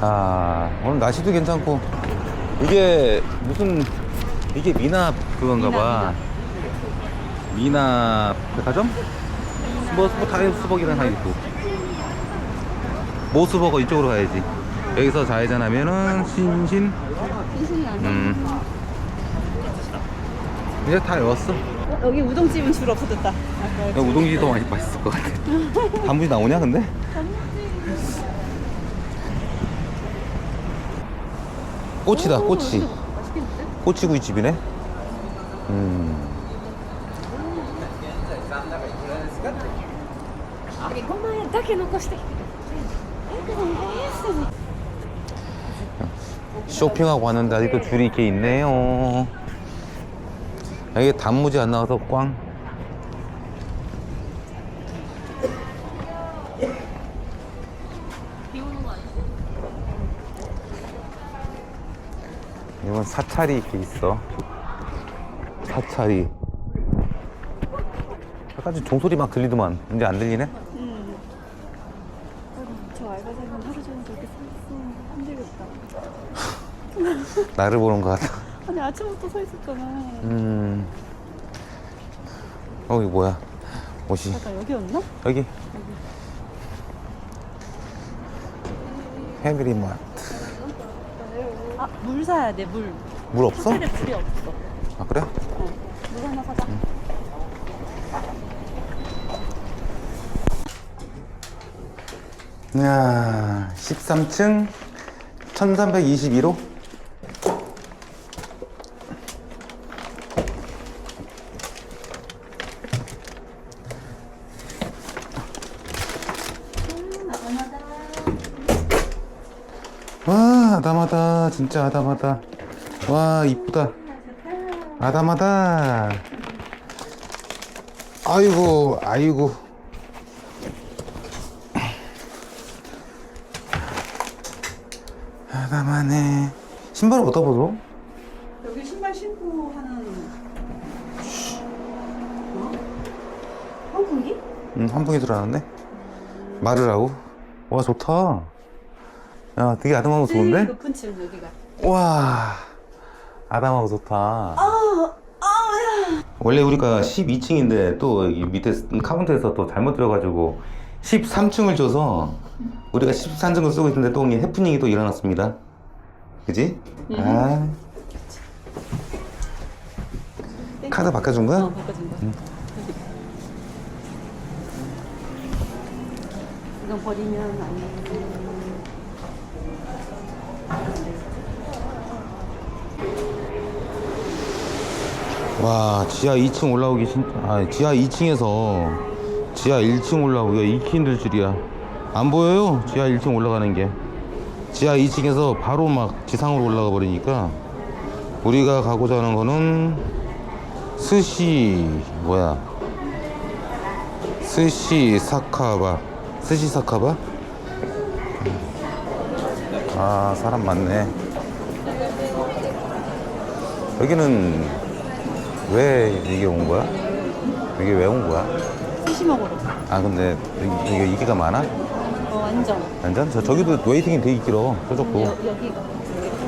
아, 오늘 날씨도 괜찮고. 이게 무슨, 이게 미나 그건가 봐. 미나 백화점? 뭐, 뭐, 다이 수벅이랑 다 있고. 모스버거 이쪽으로 가야지. 여기서 좌회전하면은 신신. 음. 이제 다 외웠어. 어, 여기 우동집은 줄 없어졌다. 우동이 더 많이 맛있을 것 같아. 단무지 나오냐, 근데? 꼬치다 꼬치. 꼬치구이집이네? 음. 쇼핑하고 왔는데 아직도 줄이 이렇게 있네요. 여기 단무지 안 나와서 꽝. 사찰이 이렇게 있어. 사찰이. 약간 좀 종소리 막 들리더만. 이제 안 들리네? 응. 저 알바생은 하루 종일 저렇게 서 있으면 힘들겠다. 나를 보는 것 같아. 아니 아침부터 서 있었잖아. 음. 어, 이거 뭐야? 옷이. 아까 여기였나? 여기. 패밀리마트. 아 물 사야 돼 물. 물 없어? 호텔에 물이 없어. 아, 그래? 어. 물 하나 사자. 야 13층 1321호 와 아담하다 진짜 아담하다 와 이쁘다 아담하다 아이고 아이고 아담하네 신발을 어디다 벗어? 여기 신발 신고 하는. 어? 환풍기? 응 환풍기 들어왔는데 말을 하고 와 좋다 야 되게 아담하고 좋은데? 높은 층 여기가. 와 아담하고 좋다 아, 아, 야. 원래 우리가 12층인데 또 밑에 카운터에서 또 잘못 들어가지고 13층을 줘서 우리가 13층을 쓰고 있는데 또 이게 해프닝이 또 일어났습니다 그지? 아 카드 바꿔준 거야? 어, 바꿔준 거. 여기. 이건 버리면 안 돼. 와 지하 2층 올라오기 진짜 아 지하 2층에서 지하 1층 올라오기가 익히 힘들 줄이야. 안 보여요? 지하 1층 올라가는 게. 지하 2층에서 바로 막 지상으로 올라가 버리니까 우리가 가고자 하는 거는 스시 뭐야? 스시 사카바. 스시 사카바? 아 사람 많네. 여기는 왜 이게 온 거야? 이게 왜 온 거야? 스시 먹으러. 아 근데 이게 이게가 많아? 어, 완전. 완전? 저 저기도 웨이팅이 되게 길어 저쪽도 여, 여기가.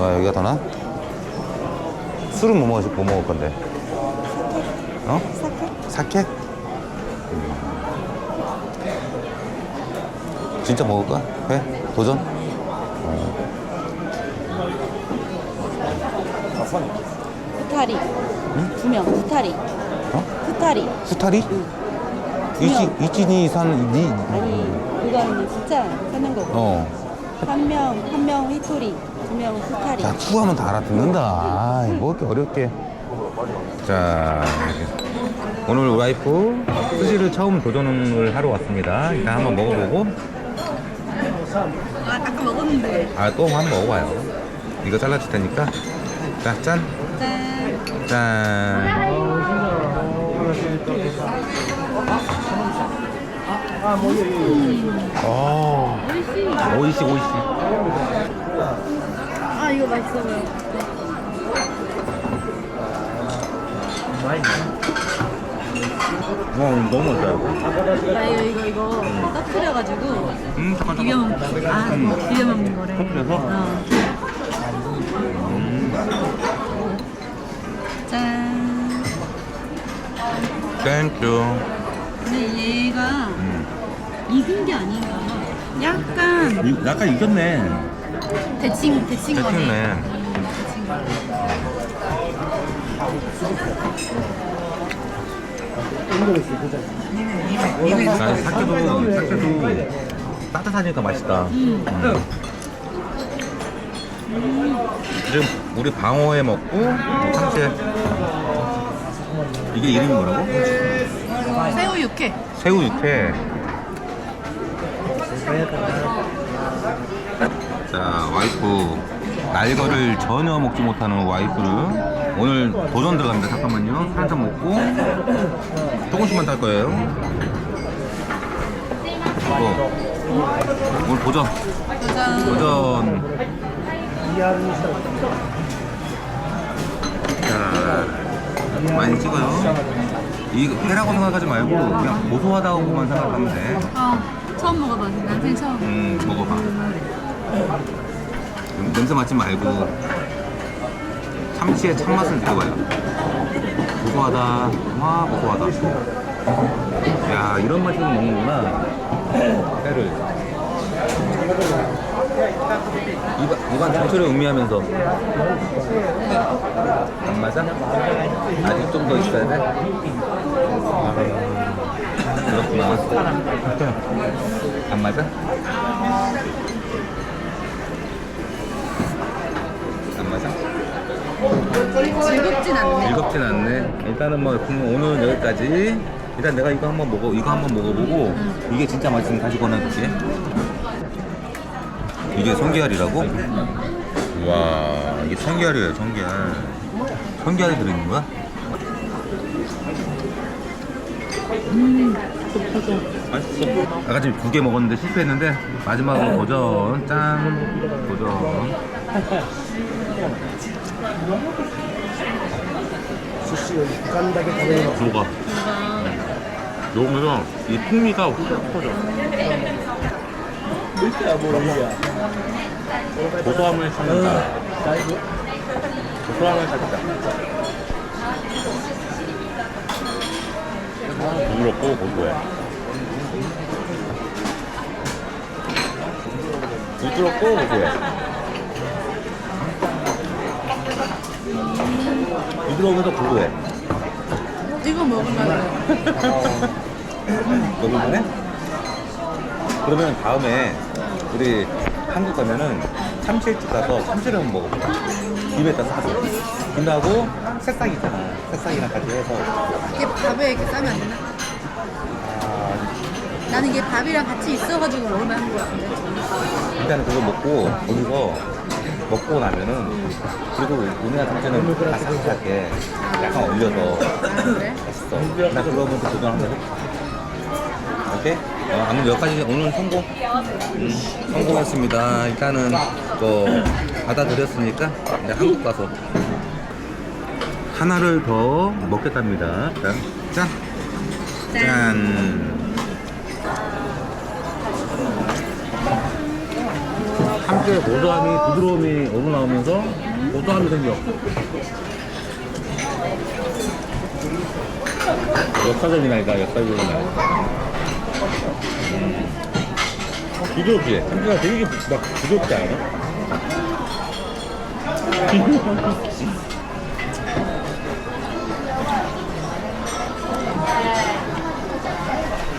아 여기가 더 나? 술은 뭐 먹을 뭐 먹을 건데? 어? 사케? 사케? 음. 진짜 먹을까? 회? 도전? 후타리. 두 명. 후타리. 어? 후타리. 수타리? 이지 이진이 산 니? 아니, 그거는 진짜 사는 거고. 어. 한 명, 한 명 히토리, 두명 후타리. 야, 투하면 다 알아듣는다. 아, 뭐 이렇게 어렵게. 자, 이렇게. 오늘 와이프 스시를 처음 도전을 하러 왔습니다. 일단 한번 먹어보고, 아, 아까 먹었는데. 아, 또 한번 먹어봐요. 이거 잘라줄 테니까. 자, 짠. 짠. 짠. 어, 오이시, 오이시. 아, 이거 맛있어 보여. 와 너무 맛있다 나 이거 이거 이거 터트려가지고 음 잠깐 비벼 먹 아, 비벼 먹는 거래. 터트려서? 어. 짠. 땡큐 근데 얘가 음. 익은 게 아닌가. 약간 이- 약간 익었네 데친 데친 거네. 음, 데친 거. 난 사케도 사케도 따뜻하니까 맛있다 음. 지금 우리 방어회 먹고 참치 이게 이름이 뭐라고? 새우 육회. 새우 육회 자 와이프 날거를 전혀 먹지 못하는 와이프를 오늘 도전 들어갑니다 잠깐만요 술 한잔 먹고 조금씩만 딸 거예요 어. 오늘 도전. 도전 자 많이 찍어요 이 회라고 생각하지 말고 그냥 고소하다고만 생각하면 돼아 처음 먹어봐. 난생 처음. 음, 먹어봐. 음, 냄새 맡지 말고 참치의 참맛을 느껴봐요. 고소하다. 와, 고소하다. 야, 이런 맛으로 먹는구나. 회를. 입안, 입안 전체를 음미하면서. 안 맞아? 아직 좀 더 있어야 돼? 그렇구나. 안 맞아? 안 맞아? 즐겁진 않네. 즐겁진 않네. 일단은 뭐 그럼 오늘 여기까지. 일단 내가 이거 한번 먹어, 이거 한번 먹어보고 이게 진짜 맛있으면 다시 권해줄게. 이게 성게알이라고? 와, 이게 성게알이에요, 성게알. 성게알이 들어있는 거야? 맛있어. 아까 지금 두 개 먹었는데 실패했는데 마지막으로 도전. 짠. 도전. 녹아. 녹으면서 이 풍미가 훅 퍼져. 고소함을 찾는다. 고소함을 찾는다. 부드럽고 고소해. 부드럽고 고소해. 부드러우면서 고소해. 이거 먹으면 먹을만해? 그러면 다음에 우리 한국 가면은 참치집 가서 참치를 한번 먹어보자. 입에다 싸서. 김하고 새싹 있잖아. 새싹이랑 같이 해서. 이게 밥에 이렇게 싸면 안 되나? 아, 나는 이게 밥이랑 같이 있어가지고 먹으면 하는 거 같은데. 일단은 그거 먹고 거기서 먹고 나면은 그리고 우리나라 참치는 아삭아삭하게 약간 올려서 아 그래? 맛있어. 나 그거 먼저 도전 한번 해볼게. 오케이? 어, 아무튼 여기까지 오늘 성공. 음, 성공했습니다. 일단은 또 받아들였으니까 이제 한국 가서 하나를 더 먹겠답니다. 자, 짠. 짠. 함께 고소함이 부드러움이 우러나오면서 고소함이 생겨. 역사적이나이다 역사적이나. 음. 부드럽지? 참치가 되게 부- 막 부드럽지 않아?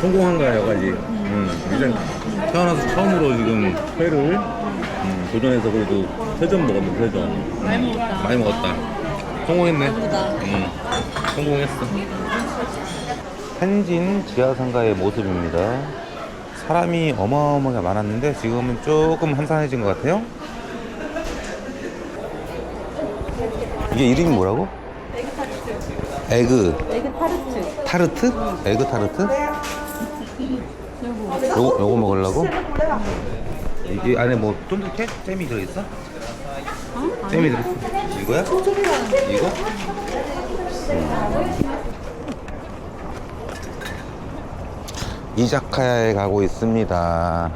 성공한 거야 여기까지. 음, 일단 태어나서 처음으로 지금 회를 음, 도전해서 그래도 세점 먹었네 세점. 많이 먹었다. 많이 먹었다. 성공했네. 응, 성공했어. 현진 지하상가의 모습입니다. 사람이 어마어마하게 많았는데 지금은 조금 한산해진 것 같아요. 이게 이름이 뭐라고? 에그 타르트. 타르트? 에그 타르트? 요거 요거 먹으려고? 이게 안에 뭐 쫀득해? 잼이 들어있어? 어? 잼이 들어있어. 이거야? 이거? 이자카야에 가고 있습니다.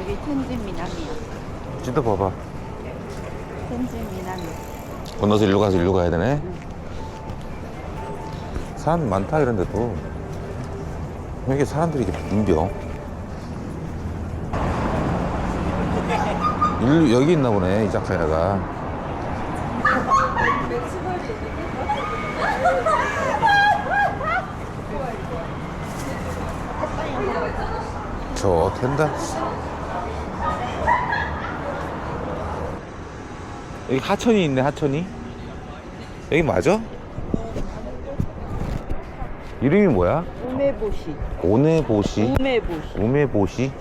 여기 텐진 미남이야. 찌도 봐봐. 텐진 미남이. 건너서 일로 가서 일로 가야 되네. 사람 많다 이런데도 왜 이렇게 사람들이 이렇게 붐벼? 일로 여기 있나 보네 이자카야가. 저 텐다. 여기 하천이 있네 하천이. 여기 맞아? 이름이 뭐야? 우메보시. 오네보시 우메보시. 우메보시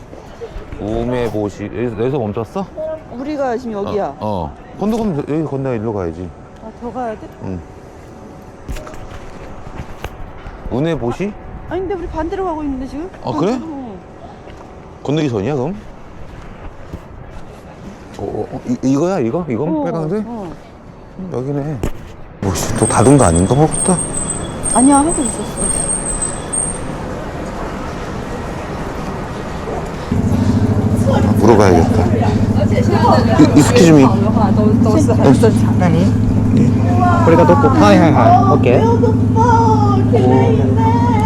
우메보시 여기서, 여기서 멈췄어? 우리가 지금 여기야. 어, 어. 건너 가면 돼. 여기 건너 일로 가야지 아, 더 가야 돼? 응 우네보시? 아니, 근데 우리 반대로 가고 있는데 지금? 아, 그래? 어. 건너기 전이야 그럼? 어, 어, 어, 이, 이거야 이거? 이건 어, 빨간색? 어. 음, 여기네 뭐씨 또 닫은 거 아닌가 모르겠다 아니야, 하고 있었어. 물어봐야겠다 이, 이스키 좀 이- 何これがどこはいはいはい。オッケー。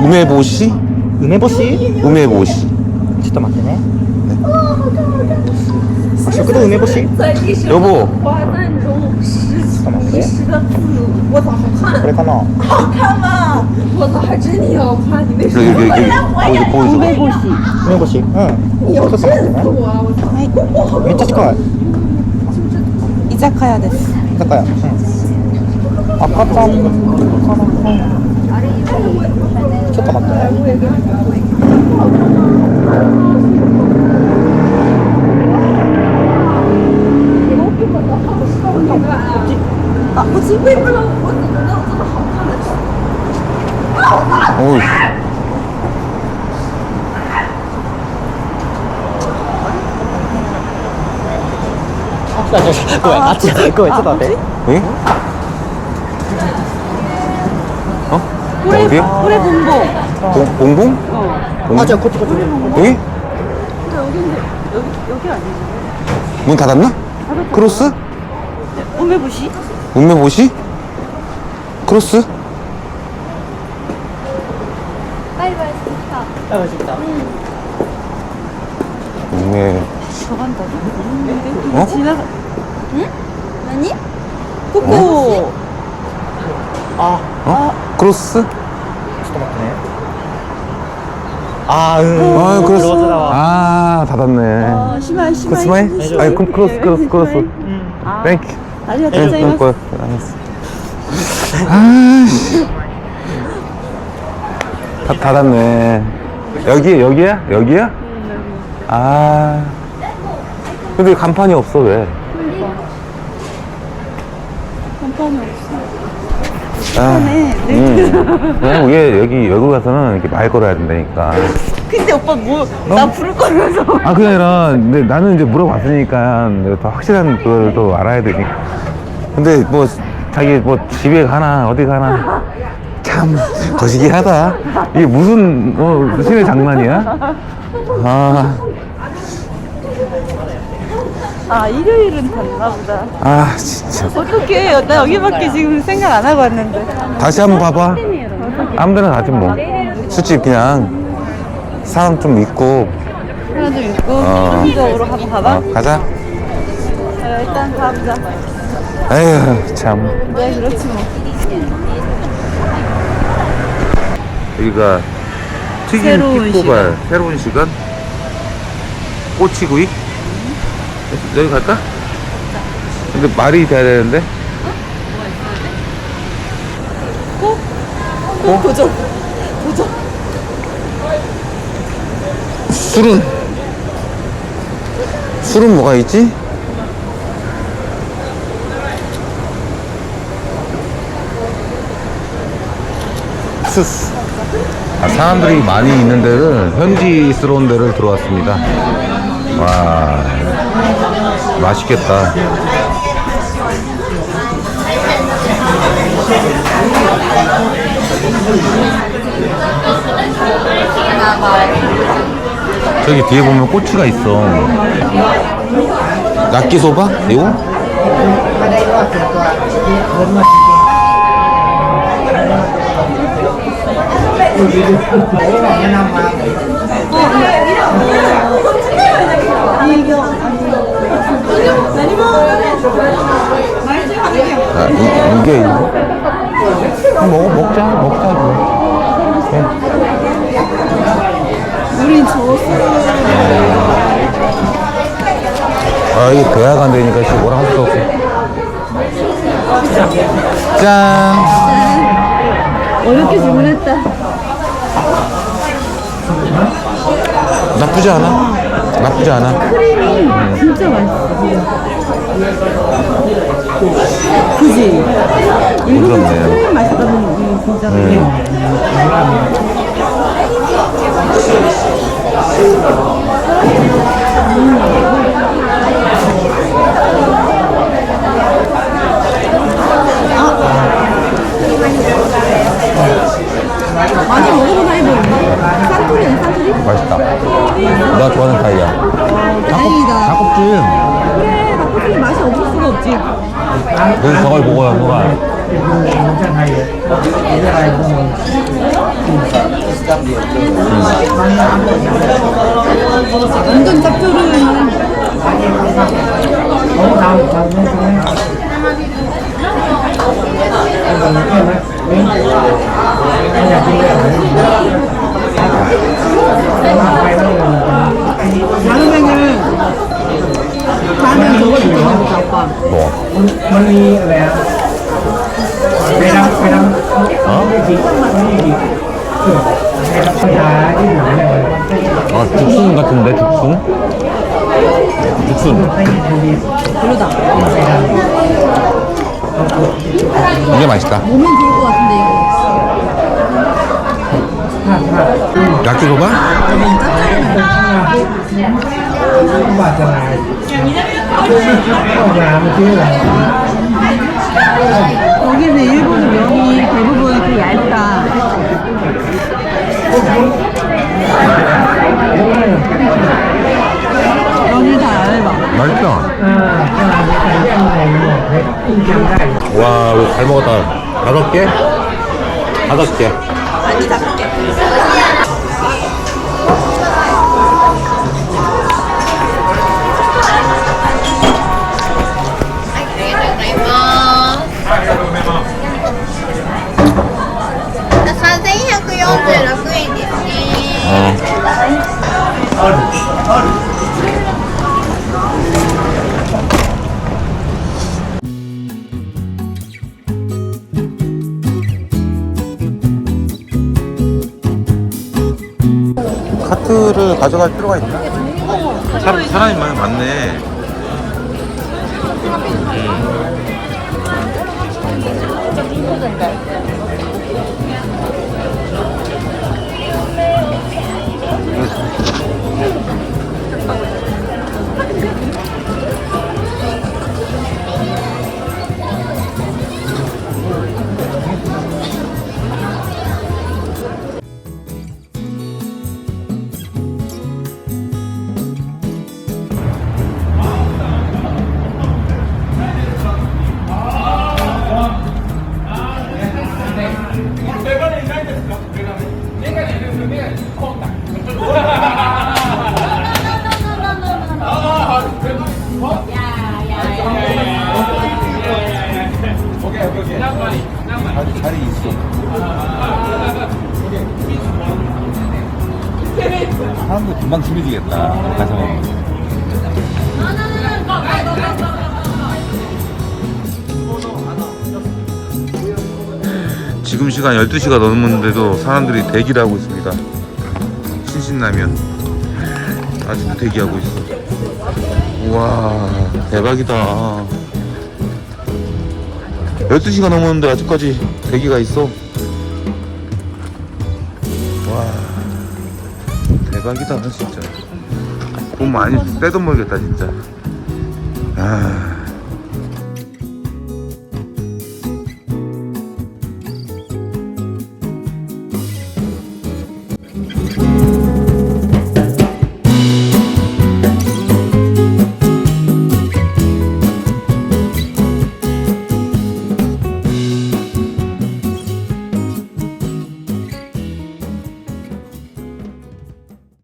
우메보시? 梅干し 우메보시 ちょっと待ってね。あ食堂梅干し？ロボ。ち。これかな？梅干し。梅干し。うん。ちょっと待ってね。めっちゃ近い。居酒屋です。居酒屋。赤ちゃん。ち。ちょっと待ってね。 잠깐 잠깐 아, 그거 아, 맞지? 어? 어. 아, 그거 왜 쳐다대? 여기? 어? 나 꼬리, 어디야? 꼬리 봉봉. 봉, 봉봉? 어. 봉? 맞아 그거 꼬리 봉봉 여기? 근데 여기인데, 여기, 여기 아니지. 문 닫았나? 크로스? 우메부시? 운명보시? 크로스? 빠이빠이 스타. 아 맛있다 운명 저간다. 어? 지나가. 아. 아. 응? 아니? 뽀뽀. 아, 어? 크로스? 아, 응. 아, 크로스. 아, 닫았네. 아, 심한 심한. 스마일? 아니, 크로스, 크로스, 크로스. 아, 땡큐. 아리가 이거. 아이씨. 다 닫았네. 여기, 여기야? 여기야? 아. 근데 간판이 없어, 왜? 간판이 없어. 아, 네. 음. 그냥 이게 여기 여기 가서는 이렇게 말 걸어야 된다니까. 근데 오빠 뭐, 나 부를 거면서. 아 그게 아니라 근데 나는 이제 물어봤으니까 더 확실한 그걸 또 알아야 되니까. 근데 뭐 자기 뭐 집에 가나 어디 가나 참 거시기하다. 이게 무슨 뭐 신의 장난이야? 아, 아, 일요일은 닫나 보다. 아 진짜. 어떡해. 나 여기밖에 지금 생각 안 하고 왔는데. 다시 한번 봐봐. 아무 데나 가지 뭐. 술집 그냥 사람 좀 있고 하나 좀 있고, 어. 현지적으로 한번 가봐. 어, 가자. 자, 일단 가보자. 에휴 참. 네, 그렇지 뭐. 여기가 튀김 새로운 킥보발 새로운 시간 꼬치구이 여기 갈까? 근데 말이 돼야 되는데 꼭? 어? 꼭 도전. 도전. 술은 술은 뭐가 있지? 수스 아, 사람들이 많이 있는 데는 현지스러운 데를 들어왔습니다 와 맛있겠다 저기 뒤에 보면 꼬치가 있어. 낙기소바? 이거? 아, 이, 이게 한번 먹어 먹자 먹자고. 우린 좋았어. 아 이게 대화가 안 되니까 씨 뭐라 할 수 없어. 짠. 어렵게 주문했다. 나쁘지 않아. 나쁘지 않아. 진짜 맛있어. 그지? 부드럽네요. 크림 맛있다는 게 진짜. 많이 먹어보나 해보는데? 산토리? 맛있다. 나 좋아하는 타이야. 다행이다. 닭껍질. 그래, 닭볶음이 맛이 없을 수가 없지. 그래서 저걸 먹어야 뭐가. 완전 짭조름한. 뭐? 아 죽순 같은데 죽순? 죽순. 음. 음. 이게 맛있다. 몸은 좋을 것 같은데 이거. 야끼소바? 여기는 일본 면이 대부분 이렇게 그 얇다. 면이 다 얇아. 맛있다. 와, 이거 잘 먹었다. 다섯 개? 다섯 개. 아니, 다섯 개. 가져갈 필요가 있나? 사, 사람이 많네. 사람들 금방 친해지겠다. 가서. 지금 시간 12시가 넘었는데도 사람들이 대기를 하고 있습니다. 신신라면. 아직도 대기하고 있어. 우와, 대박이다. 12시가 넘었는데 아직까지 대기가 있어. 와, 대박이다, 진짜. 돈 많이 떼돈 벌겠다, 진짜. 아.